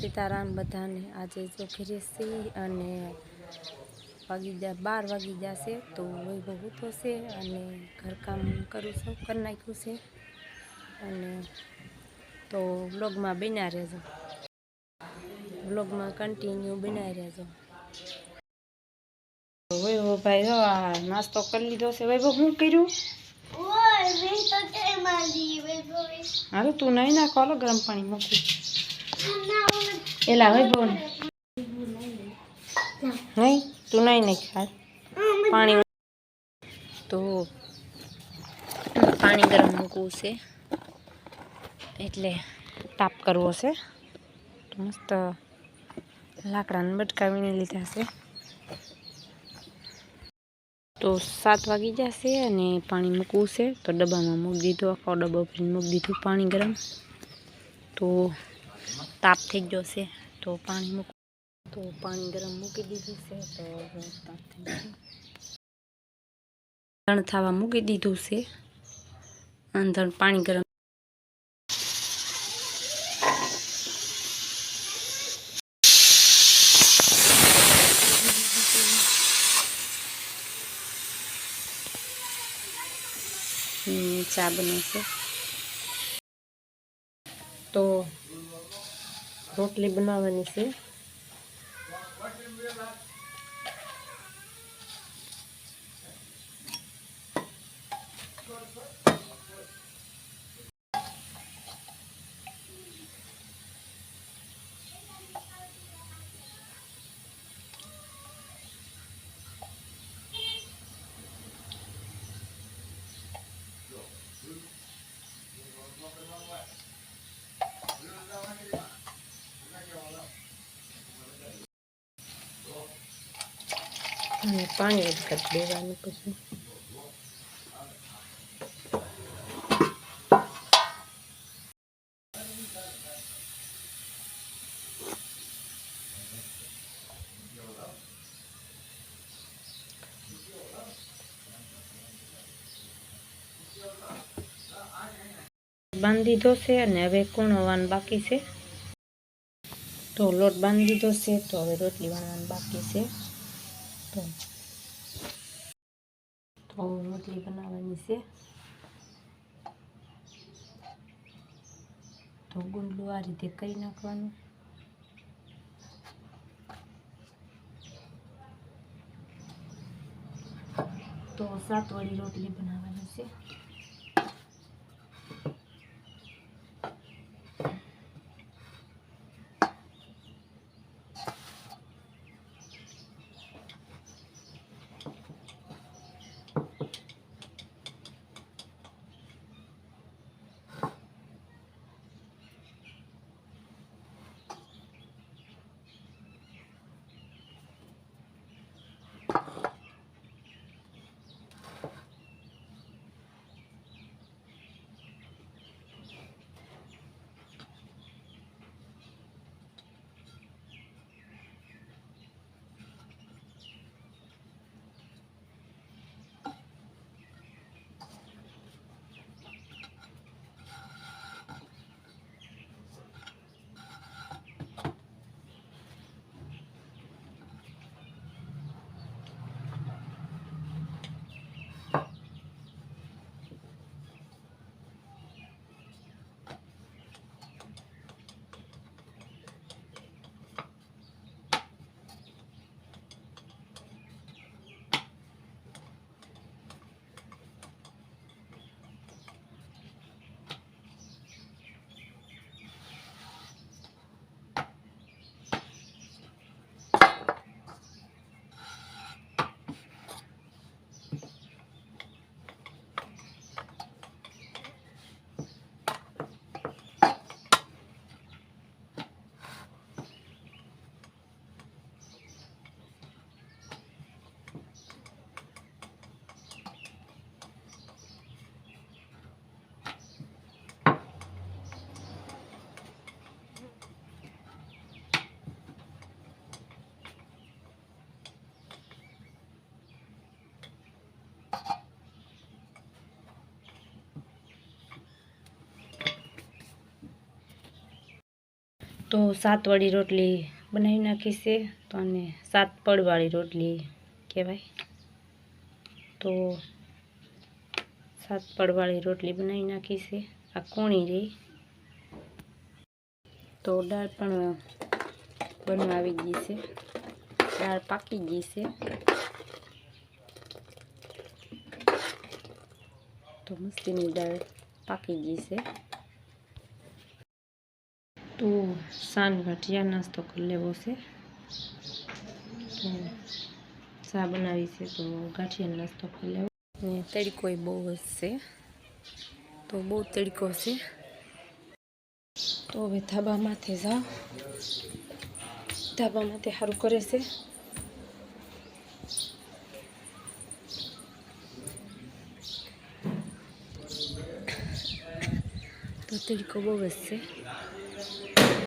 સીતારામ બધાને આજે જો ઘરે છે અને વાગી ગયા બાર વાગી જશે તો વૈભવ છે અને ઘરકામ કરું છું કરી નાખ્યું છે. અને તો બ્લોગમાં બન્યા રહેજો. બ્લોગમાં કન્ટિન્યુ બનાવી રહેજો. વૈભવ ભાઈ જો આ નાસ્તો કરી લીધો છે. વૈભવ શું કર્યું? હારું તું નહીં નાખો ગરમ પાણી મૂકું. એલા વૈભવ નહીં, તું નહીં નહીં ખાસ પાણી તો પાણી ગરમ મૂકવું છે. એટલે તાપ કરવો છે. મસ્ત લાકડાને બટકાવીને લીધા છે. તો સાત વાગી જશે અને પાણી મૂકવું છે. તો ડબ્બામાં મૂકી દીધું, આખો ડબ્બો ભરીને મૂકી દીધું પાણી ગરમ. તો તાપ થઈ ગયો છે. તો પાણી મૂક તો પાણી ગરમ મૂકી દીધું છે. તો હવે તાપ થઈ ગયો ધણ થવા મૂકી દીધું છે. અંદર પાણી ગરમ હમ, ચા બનશે તો રોટલી બનાવવાની છે. અને પાણી એડ કરી દેવાનું બાંધી દીધો છે અને હવે કૂણવાનું બાકી છે. તો લોટ બાંધી દીધો છે તો હવે રોટલી વણવાનું બાકી છે. તો તો રોટલી બનાવવાની છે. તો ગુંડલું આ રીતે કરી નાખવાનું. તો સાત વાળી રોટલી બનાવવાની છે. તો સાતવાળી રોટલી બનાવી નાખી છે. તો અને સાત પડવાળી રોટલી કહેવાય. તો સાત પડવાળી રોટલી બનાવી નાખી છે. આ કોણી રહી. તો દાળ પણ બનવા આવી ગઈ છે. દાળ પાકી ગઈ છે. તો મસ્તીની દાળ પાકી ગઈ છે. તો સાંજ ગાંઠિયા નાસ્તો કરી લેવો છે તો ચા બનાવી છે તો ગાંઠિયા નાસ્તો કરી લેવો ને તડકો એ બહુ જ છે તો બહુ તડકો છે તો હવે ધાબા માથે જાઓ ધાબા માથે સારું કરે છે તો તડકો બહુ જ છે